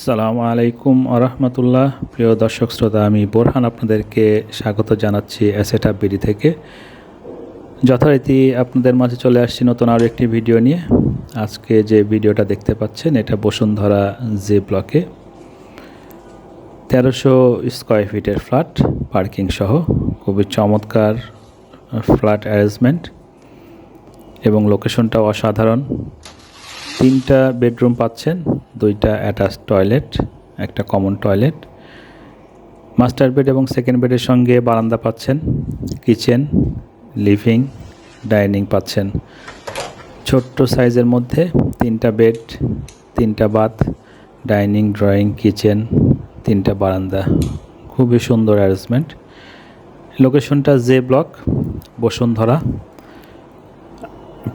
সালামু আলাইকুম আরহামতুল্লাহ। প্রিয় দর্শক শ্রোতা, আমি বোরহান আপনাদেরকে স্বাগত জানাচ্ছি অ্যাসেট আপ বিডি থেকে। যথারীতি আপনাদের মাঝে চলে আসছি নতুন আরও একটি ভিডিও নিয়ে। আজকে যে ভিডিওটা দেখতে পাচ্ছেন, এটা বসুন্ধরা জে ব্লকে। তেরোশো স্কোয়ার ফিটের ফ্ল্যাট, পার্কিং সহ, খুবই চমৎকার ফ্ল্যাট অ্যারেঞ্জমেন্ট এবং লোকেশনটাও অসাধারণ। তিনটা বেডরুম পাচ্ছেন, দুইটা অ্যাটাচ টয়লেট, একটা কমন টয়লেট। মাস্টার বেড এবং সেকেন্ড বেডের সঙ্গে বারান্দা পাচ্ছেন, কিচেন, লিভিং, ডাইনিং পাচ্ছেন। ছোট্ট সাইজের মধ্যে তিনটা বেড, তিনটা বাথ, ডাইনিং, ড্রয়িং, কিচেন, তিনটা বারান্দা। খুবই সুন্দর অ্যারেঞ্জমেন্ট। লোকেশনটা জে ব্লক, বসুন্ধরা।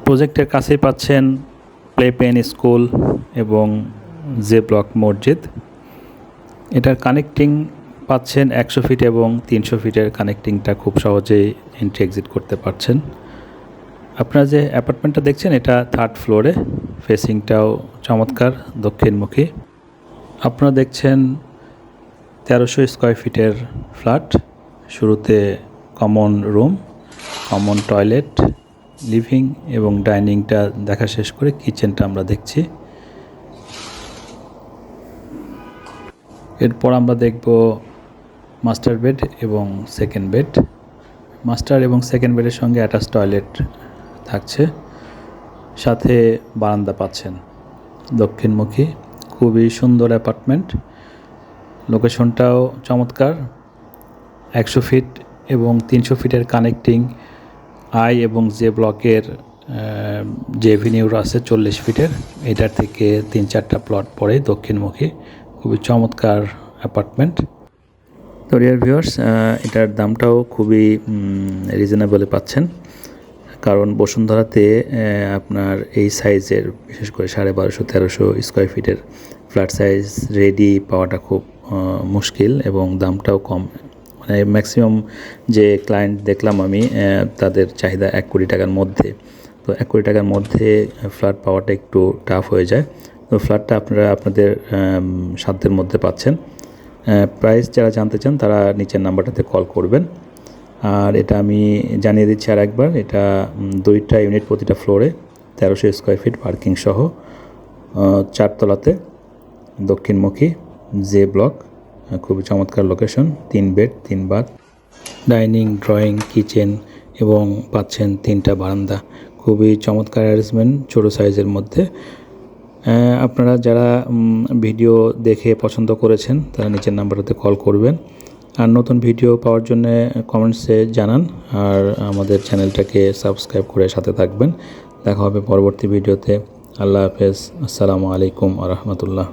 প্রজেক্টের কাছেই পাচ্ছেন প্লে পেন স্কুল এবং জে ব্লক মসজিদ। এটার কানেক্টিং পাচ্ছেন একশো ফিট এবং তিনশো ফিটের কানেক্টিংটা খুব সহজেই এন্ট্রি এক্সিট করতে পারছেন। আপনারা যে অ্যাপার্টমেন্টটা দেখছেন, এটা থার্ড ফ্লোরে ফেসিংটাও চমৎকার, দক্ষিণমুখী। আপনারা দেখছেন তেরোশো স্কোয়ার ফিটের ফ্ল্যাট শুরুতে common room common toilet living এবং ডাইনিংটা দেখা শেষ করে কিচেনটা আমরা দেখছি। এরপর আমরা দেখব মাস্টার বেড এবং সেকেন্ড বেড। মাস্টার এবং সেকেন্ড বেডের সঙ্গে অ্যাটাচ টয়লেট থাকছে। সাথে বারান্দা পাচ্ছেন দক্ষিণমুখী। খুবই সুন্দর অ্যাপার্টমেন্ট। লোকেশনটাও চমৎকার। একশো ফিট এবং তিনশো ফিটের কানেক্টিং আই এবং জে ব্লকের যে এভিনিউর আছে চল্লিশ ফিটের, এটার থেকে তিন চারটা প্লট পরে দক্ষিণমুখী। খুবই চমৎকার অ্যাপার্টমেন্ট। তো রিয়ার এটার দামটাও খুবই রিজনেবলে পাচ্ছেন। কারণ বসুন্ধরাতে আপনার এই সাইজের, বিশেষ করে সাড়ে বারোশো, তেরোশো স্কোয়ার ফিটের ফ্ল্যাট সাইজ রেডি পাওয়াটা খুব মুশকিল এবং দামটাও কম। ম্যাক্সিমাম যে ক্লায়েন্ট দেখলাম আমি তাদের চাহিদা এক কোটি টাকার মধ্যে। তো এক কোটি টাকার মধ্যে ফ্ল্যাট পাওয়াটা একটু টাফ হয়ে যায়। তো ফ্ল্যাটটা আপনারা আপনাদের সাধ্যের মধ্যে পাচ্ছেন। প্রাইস যারা জানতে চান, তারা নিচের নাম্বারটাতে কল করবেন। আর এটা আমি জানিয়ে দিচ্ছি আর একবার এটা দুইটা ইউনিট প্রতিটা ফ্লোরে তেরোশো স্কোয়ার ফিট পার্কিং সহ চারতলাতে দক্ষিণমুখী জে ব্লক খুবই চমৎকার লোকেশন তিন বেড তিন বাথ ডাইনিং ড্রয়িং কিচেন এবং পাচ্ছেন তিনটা বারান্দা। খুবই চমৎকার অ্যারেঞ্জমেন্ট ছোটো সাইজের মধ্যে। আপনারা যারা ভিডিও দেখে পছন্দ করেছেন, তারা নিচের নাম্বারটাতে কল করবেন। আর নতুন ভিডিও পাওয়ার জন্য কমেন্টসে জানান, আর আমাদের চ্যানেলটাকে সাবস্ক্রাইব করে সাথে থাকবেন। দেখা হবে পরবর্তী ভিডিওতে আল্লাহ হাফেজ। আসসালামু আলাইকুম আ রহমতুল্লাহ।